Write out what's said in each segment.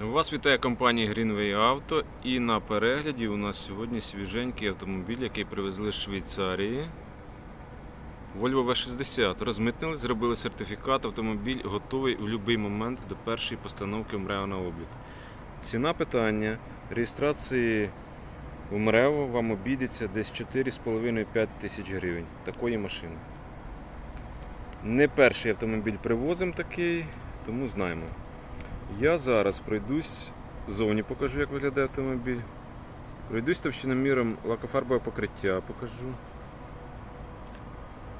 Вас вітає компанія Greenway Auto і на перегляді у нас сьогодні свіженький автомобіль, який привезли з Швейцарії. Volvo V60. Розмитнили, зробили сертифікат. Автомобіль готовий в будь-який момент до першої постановки МРЕО на облік. Ціна питання реєстрації в МРЕО вам обійдеться десь 4,5-5 тисяч гривень. Такої машини. Не перший автомобіль привозимо такий, тому знаємо. Я зараз пройдусь, зовні покажу, як виглядає автомобіль. Пройдусь товщиноміром лакофарбове покриття покажу.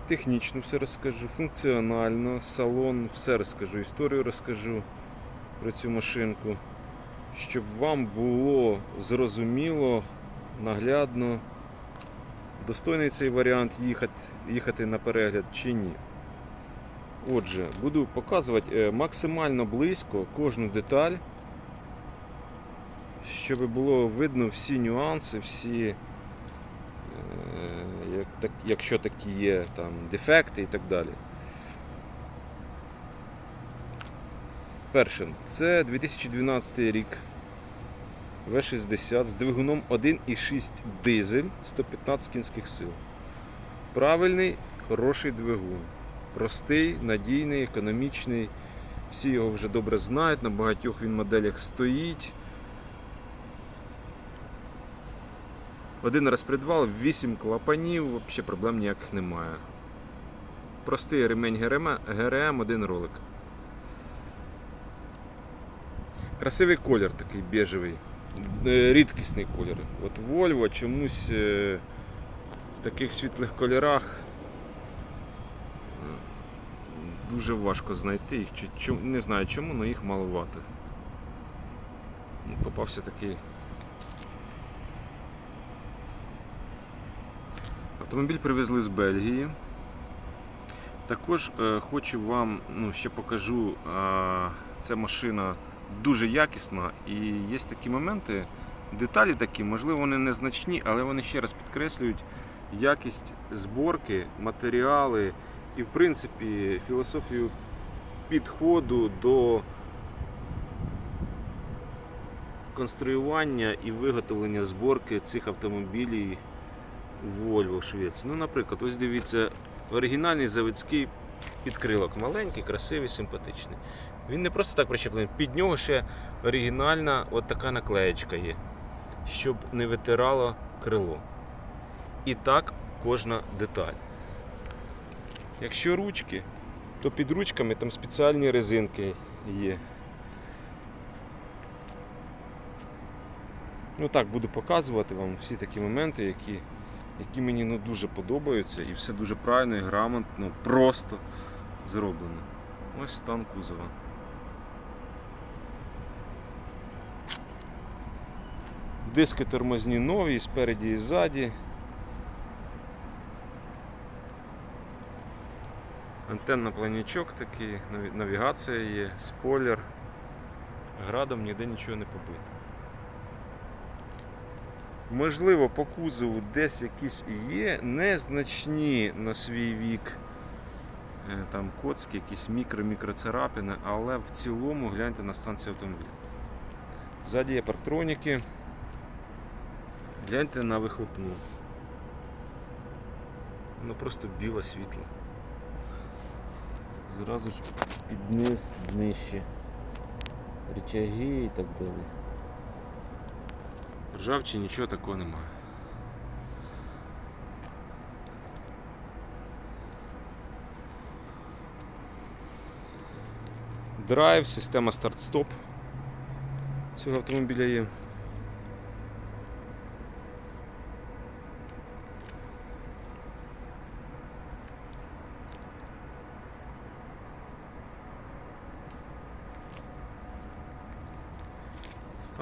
Технічно все розкажу, функціонально, салон, все розкажу, історію розкажу про цю машинку, щоб вам було зрозуміло, наглядно, достойний цей варіант їхати, їхати на перегляд чи ні. Отже, буду показувати е, максимально близько кожну деталь, щоб було видно всі нюанси, всі, е, якщо такі є там, дефекти і так далі. Перше, це 2012 рік В60 з двигуном 1,6 дизель 115 кінських сил. Правильний, хороший двигун. Простий, надійний, економічний. Всі його вже добре знають, на багатьох він моделях стоїть. Один розпредвал, 8 клапанів, взагалі проблем ніяких немає. Простий ремень ГРМ, ГРМ, один ролик. Красивий колір такий біжевий. Е, Рідкісний колір. От Volvo чомусь е, в таких світлих кольорах дуже важко знайти їх. Чи- Не знаю чому, але їх маловато. Ну, Попався такий. Автомобіль привезли з Бельгії. Також е, хочу вам ну, ще покажу, е, ця машина дуже якісна і є такі моменти, деталі такі, можливо, вони незначні, але вони ще раз підкреслюють якість зборки, матеріали і, в принципі, філософію підходу до конструювання і виготовлення зборки цих автомобілів Volvo в Швеції. Ну, наприклад, ось дивіться, оригінальний заводський підкрилок. Маленький, красивий, симпатичний. Він не просто так причеплений, під нього ще оригінальна от така наклеєчка є, щоб не витирало крило. І так кожна деталь. Якщо ручки, то під ручками там спеціальні резинки є. Ну так, буду показувати вам всі такі моменти, які, які мені ну, дуже подобаються і все дуже правильно і грамотно, просто зроблено. Ось стан кузова. Диски тормозні нові, спереді і ззаді. Антенна планічок такий, навігація є, спойлер. Градом ніде нічого не побито. Можливо, по кузову десь якісь є незначні на свій вік е, там коцки, якісь мікро-мікроцарапини, але в цілому гляньте на станцію автомобіля. Ззаді є парктроніки. Гляньте на вихлопну. Воно просто біле світло. Зразу ж під низ, нижче. Рычаги і так далі. Ржавчі нічого такого немає. Драйв, система старт-стоп цього автомобіля є.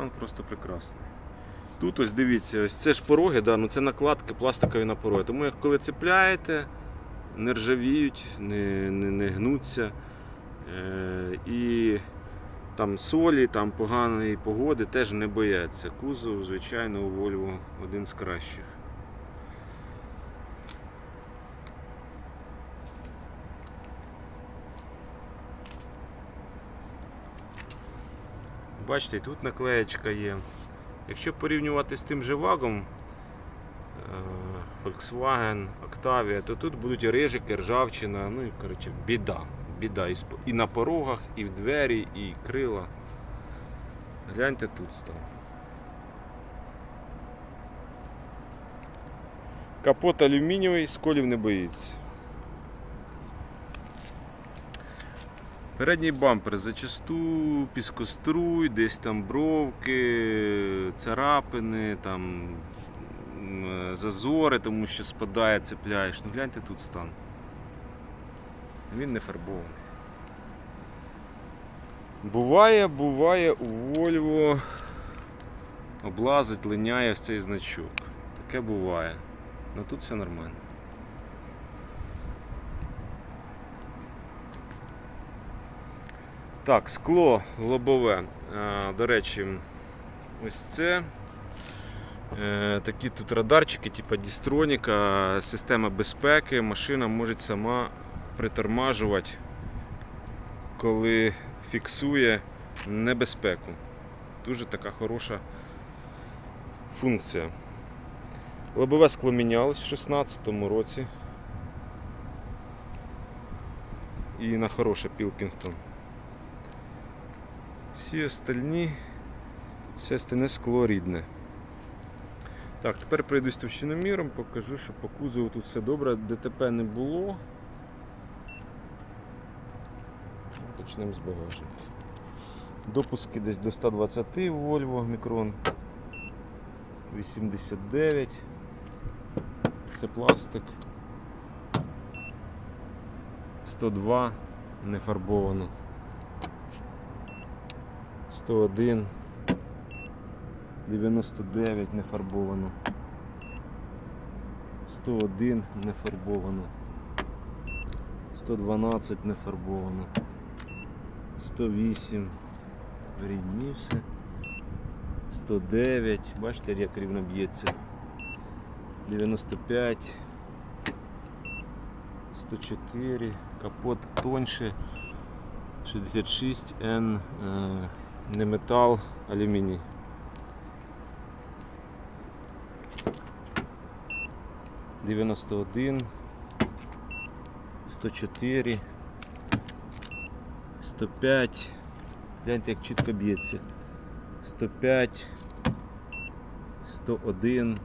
Стан просто прекрасний. Тут ось дивіться, ось це ж пороги, да, ну це накладки пластикові на пороги. Тому як коли цепляєте, не ржавіють, не, не, не гнуться. Е, і там солі, там поганої погоди теж не бояться. Кузов, звичайно, у Volvo один з кращих. Бачите, тут наклеєчка є. Якщо порівнювати з тим же вагом е, Volkswagen, Octavia, то тут будуть рижики, ржавчина, ну і коротше, біда. Біда і на порогах, і в двері, і крила. Гляньте тут став. Капот алюмінієвий, сколів не боїться. Передній бампер зачасту піскоструй, десь там бровки, царапини, там зазори, тому що спадає, цепляєш. Ну гляньте тут стан. Він не фарбований. Буває, буває у Volvo облазить, линяє ось цей значок. Таке буває. Ну тут все нормально. Так, скло лобове. До речі, ось це. Е, Такі тут радарчики, типу дістроніка, система безпеки. Машина може сама притормажувати, коли фіксує небезпеку. Дуже така хороша функція. Лобове скло мінялось в 2016 році. І на хороше Пілкінгтон. Всі остальні, все остальне скло рідне. Так, тепер пройдусь товщиноміром, покажу, що по кузову тут все добре, ДТП не було. Почнемо з багажника. Допуски десь до 120 в Volvo мікрон. 89. Це пластик. 102 не фарбовано. 101, 99 не фарбовано. 101 не фарбовано. 112 не фарбовано. 108 рідні все. 109, бачите, як рівно б'ється. 95, 104, капот тоньше, 66 N, е, не метал, алюміній. Дев'яносто один, сто чотири, сто п'ять. Гляньте, як чітко б'ється. 105, 101,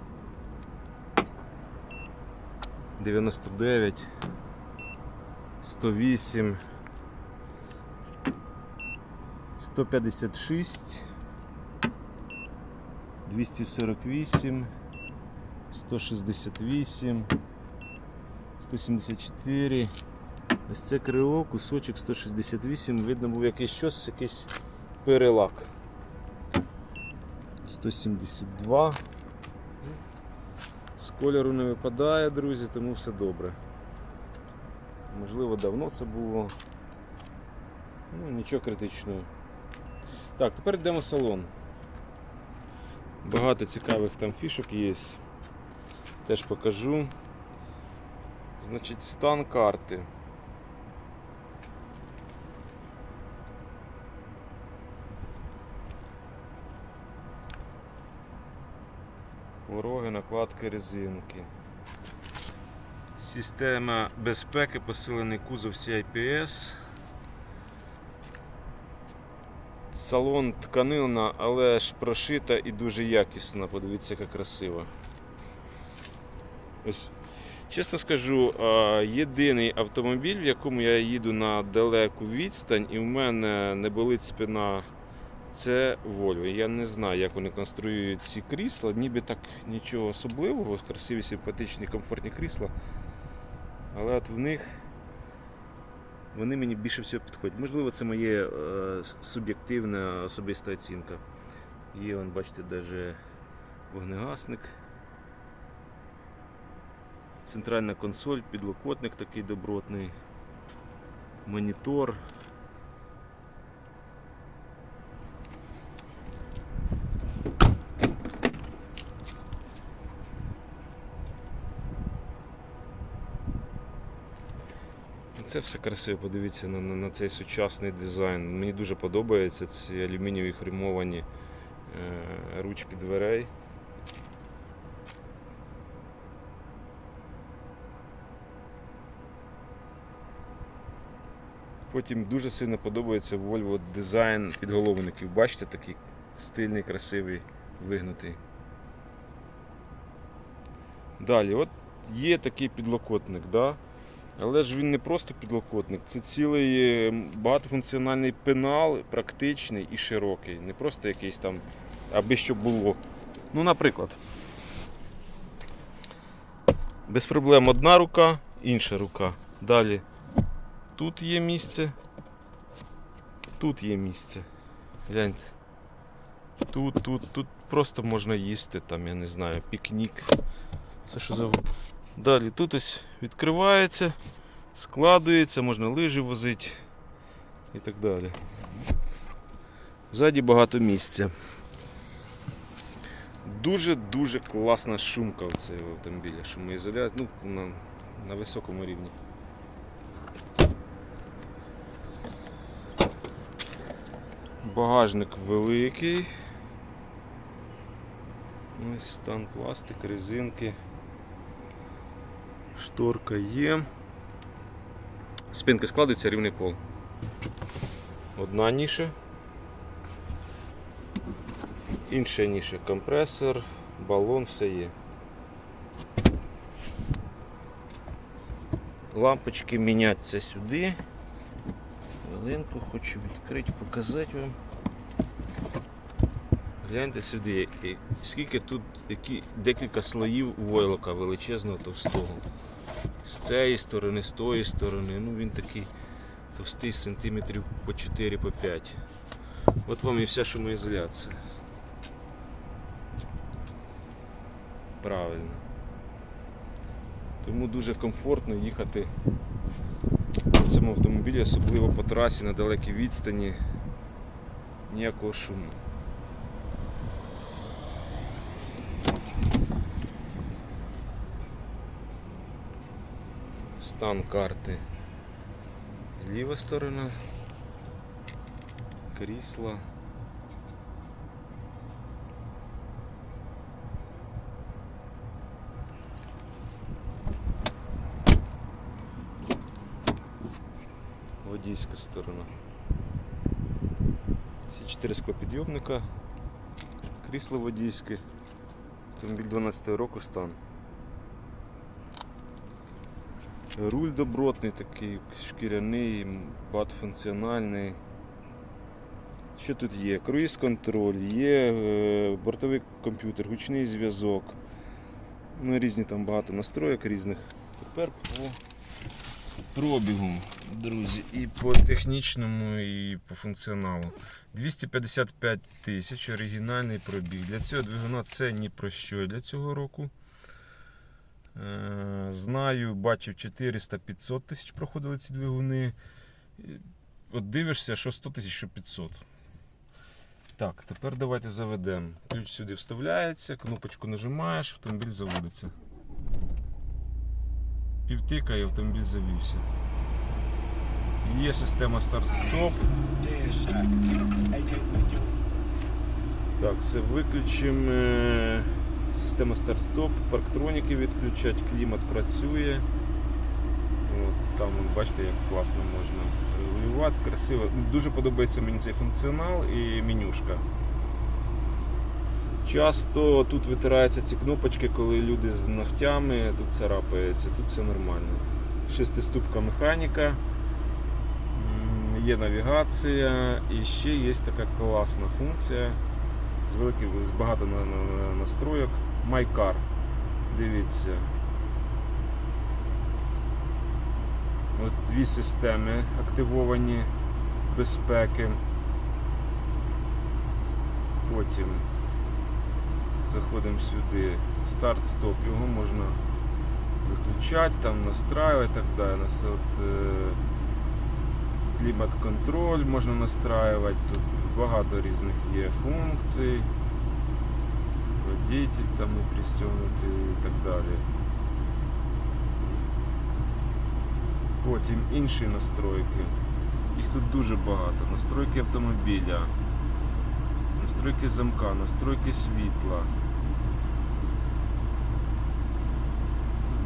99, 108, 156, 248, 168, 174. Ось це крило, кусочок 168, видно був якийсь щось, якийсь перелак. 172. З кольору не випадає, друзі, тому все добре. Можливо, давно це було. Ну, нічого критичного. Так, тепер йдемо в салон. Багато цікавих там фішок є. Теж покажу. Значить, стан карти. Пороги, накладки резинки. Система безпеки, посилений кузов CIPS. Салон тканина, але ж прошита і дуже якісна. Подивіться, яка красива. Ось, чесно скажу, єдиний автомобіль, в якому я їду на далеку відстань, і в мене не болить спина. Це Volvo. Я не знаю, як вони конструюють ці крісла, ніби так нічого особливого, красиві, симпатичні, комфортні крісла. Але от в них вони мені більше всього підходять. Можливо, це моє е, суб'єктивна особиста оцінка. Є, вон, бачите, навіть вогнегасник. Центральна консоль, підлокотник такий добротний, монітор. Це все красиво. Подивіться на, на, на цей сучасний дизайн. Мені дуже подобається ці алюмінієві хромовані е, ручки дверей. Потім дуже сильно подобається Volvo дизайн підголовників. Бачите, такий стильний, красивий, вигнутий. Далі, от є такий підлокотник, да? Але ж він не просто підлокотник, це цілий е, багатофункціональний пенал, практичний і широкий. Не просто якийсь там, аби що було. Ну, наприклад, без проблем одна рука, інша рука. Далі тут є місце, тут є місце. Гляньте. Тут, тут, тут просто можна їсти, там, я не знаю, пікнік. Це що за. Далі тут ось відкривається, складується, можна лижі возити і так далі. Ззаді багато місця. Дуже-дуже класна шумка у цього автомобіля, шумоізоляція, ну, на, на високому рівні. Багажник великий. Ось стан пластик, резинки. Шторка є. Спинка складається рівний пол. Одна ніша. Інша ніша. Компресор, балон, все є. Лампочки міняться сюди. Хвилинку хочу відкрити, показати вам. Гляньте сюди, скільки тут які, декілька слоїв войлока величезного товстого. З цієї сторони, з тої сторони. Ну він такий товстий сантиметрів по 4-5. По 5. От вам і вся шумоізоляція. Правильно. Тому дуже комфортно їхати на цьому автомобілі, особливо по трасі на далекій відстані. Ніякого шуму. Стан карти. Ліва сторона. Крісла. Водійська сторона. Всі чотири склопідйомника, крісло водійське, автомобіль 12 року стан. Руль добротний такий, шкіряний, багатофункціональний. Що тут є? Круїз контроль, є е, бортовий комп'ютер, гучний зв'язок. Ну, різні там багато настроєк різних. Тепер по пробігу, друзі, і по технічному, і по функціоналу. 255 тисяч оригінальний пробіг. Для цього двигуна це ні про що для цього року. Е, Знаю, бачив 400-500 тисяч проходили ці двигуни. От дивишся, що 100 тисяч, що 500. Так, тепер давайте заведемо. Ключ сюди вставляється, кнопочку нажимаєш, автомобіль заводиться. Півтика і автомобіль завівся. Є система старт-стоп. Так, це виключимо. Система старт-стоп, парктроніки відключать, клімат працює. От, там бачите, як класно можна регулювати, красиво. Дуже подобається мені цей функціонал і менюшка. Часто тут витираються ці кнопочки, коли люди з ногтями, тут царапається, тут все нормально. Шестиступка механіка, є навігація і ще є така класна функція з великим, з багато на, на, на настроєк. MyCar. Дивіться. От дві системи активовані безпеки. Потім заходимо сюди. Старт-стоп, його можна виключати, там настраювати і так далі. Нас е, клімат-контроль можна настраювати, тут багато різних є функцій. Водитель там не пристегнутий і так далі. Потім інші настройки. Їх тут дуже багато. Настройки автомобіля, настройки замка, настройки світла.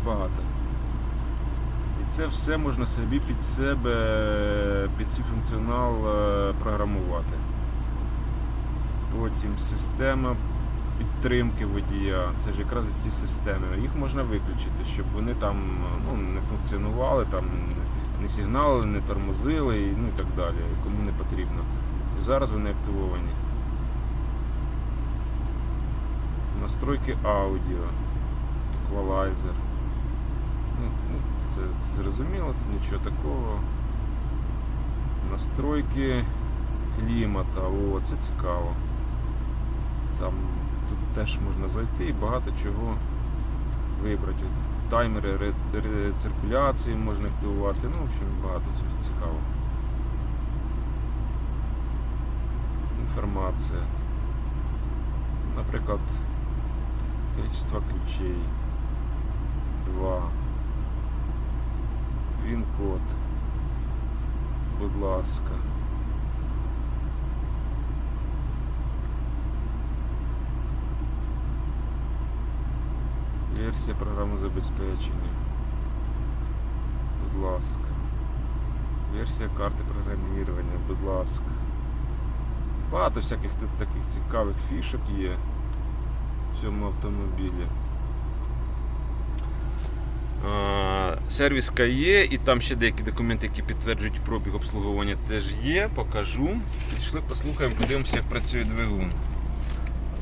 Багато. І це все можна собі під себе, під свій функціонал е, програмувати. Потім система підтримки водія. Це ж якраз із ці системи. Їх можна виключити, щоб вони там ну, не функціонували, там не сигналили, не тормозили і, ну, і так далі, кому не потрібно. І зараз вони активовані. Настройки аудіо, еквалайзер. Ну, ну, це зрозуміло, тут нічого такого. Настройки клімата, о, це цікаво. Там тут теж можна зайти і багато чого вибрати. Таймери рециркуляції можна активувати. Ну, в общем, багато цього цікаво. Інформація. Наприклад, кількість ключей. Два. Він-код. Будь ласка. Версія програми забезпечення. Будь ласка. Версія карти програмування, будь ласка. Багато всяких тут таких цікавих фішок є в цьому автомобілі. Сервіска є, і там ще деякі документи, які підтверджують пробіг обслуговування, теж є. Покажу. Пішли, послухаємо, подивимося, як працює двигун.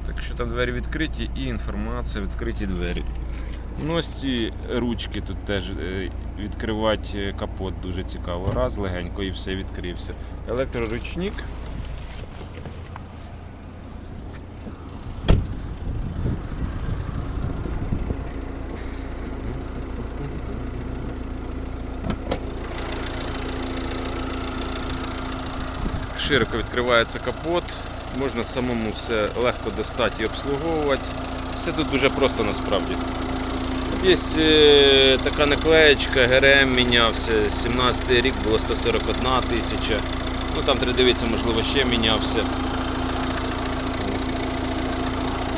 Так що там двері відкриті і інформація, відкриті двері. Ну, ручки тут теж е, відкривати капот дуже цікаво. Раз легенько і все відкрився. Електроручник. Широко відкривається капот, можна самому все легко достати і обслуговувати. Все тут дуже просто насправді. Є е, така наклеєчка, ГРМ мінявся, 17 рік було 141 тисяча. Ну там треба дивитися, можливо, ще мінявся.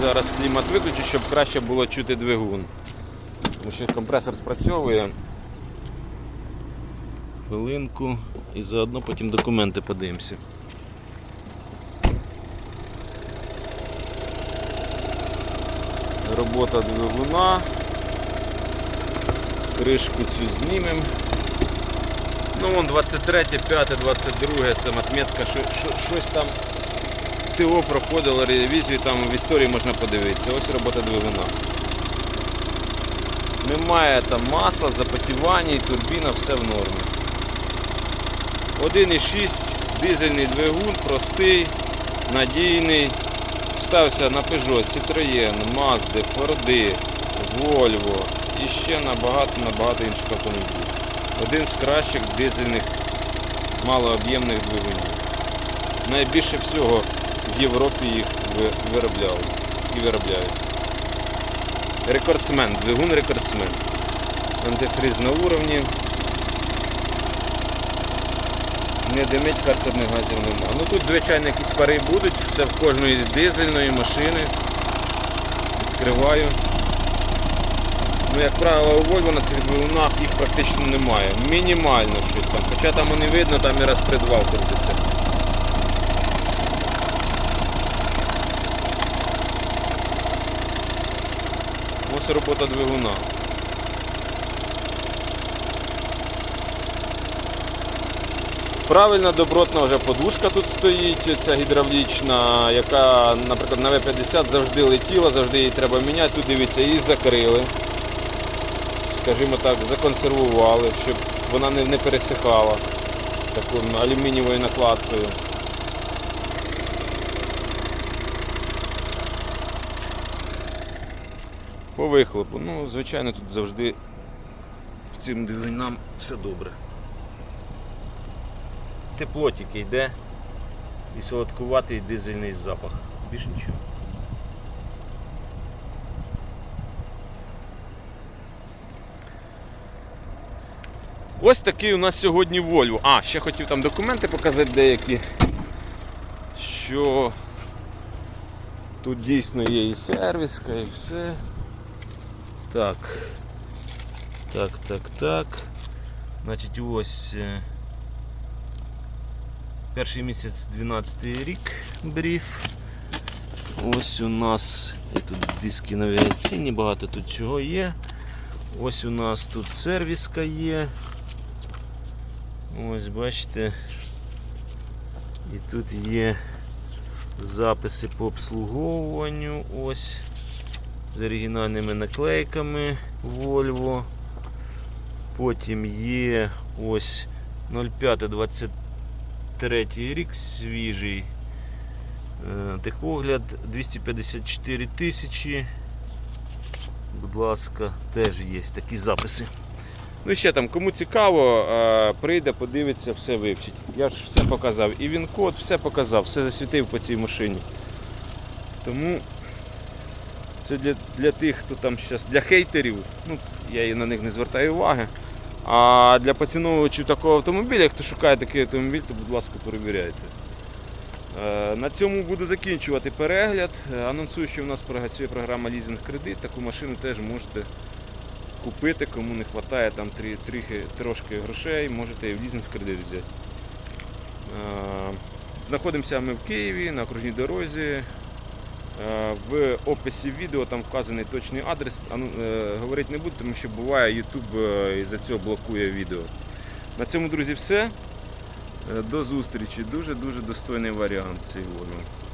Зараз клімат виключу, щоб краще було чути двигун. Тому що компресор спрацьовує. Хвилинку і заодно потім документи подивимося. Робота двигуна. Кришку цю знімемо. Ну вон 23, 5, 22, там отметка, що, що, щось там ТО проходило, ревізію там в історії можна подивитися. Ось робота двигуна. Немає там масла, запотівання, турбіна, все в нормі. 1,6 дизельний двигун, простий, надійний. Стався на Peugeot, Citroën, Mazda, Ford, Volvo і ще на багато-набагато інших автомобілів. Один з кращих дизельних малооб'ємних двигунів. Найбільше всього в Європі їх ви- виробляли і виробляють. Рекордсмен, двигун рекордсмен. Антифриз на уровні. Не димить картерних газів нема. Ну тут, звичайно, якісь пари будуть. Це в кожної дизельної машини. Відкриваю. Ну, як правило, у Volvo на цих двигунах їх практично немає. Мінімально щось там. Хоча там і не видно, там і розпредвал крутиться. Ось робота двигуна. Правильна добротна вже подушка тут стоїть, ця гідравлічна, яка, наприклад, на В-50 завжди летіла, завжди її треба міняти. Тут дивіться, її закрили. Скажімо так, законсервували, щоб вона не, пересихала такою алюмінієвою накладкою. По вихлопу. Ну, звичайно, тут завжди в цим двигунам все добре. Тепло тільки йде і солодкуватий дизельний запах. Більше нічого. Ось такий у нас сьогодні Volvo. А, ще хотів там документи показати деякі. Що тут дійсно є і сервіска, і все. Так. Так, так, так. Значить, ось. е, Перший місяць 12 рік брів. Ось у нас і тут диски навігаційні, багато тут чого є. Ось у нас тут сервіска є. Ось бачите. І тут є записи по обслуговуванню. Ось з оригінальними наклейками Volvo. Потім є ось 05-23 рік свіжий. Е, Техогляд 254 тисячі. Будь ласка, теж є такі записи. Ну ще там, кому цікаво, е, прийде, подивиться, все вивчить. Я ж все показав. І він код, все показав, все засвітив по цій машині. Тому це для, для тих, хто там зараз, для хейтерів, ну, я на них не звертаю уваги. А для поціновувачів такого автомобіля, хто шукає такий автомобіль, то будь ласка, перевіряйте. Е, На цьому буду закінчувати перегляд. Е, Анонсую, що в нас працює програма Лізинг кредит. Таку машину теж можете купити, кому не вистачає там трохи, трошки грошей, можете в лізинг в кредит взяти. Е, Знаходимося ми в Києві на окружній дорозі. Е, В описі відео там вказаний точний адрес. Ну, е, Говорити не буду, тому що буває YouTube із-за цього блокує відео. На цьому, друзі, все. До зустрічі. Дуже-дуже достойний варіант цей Volvo.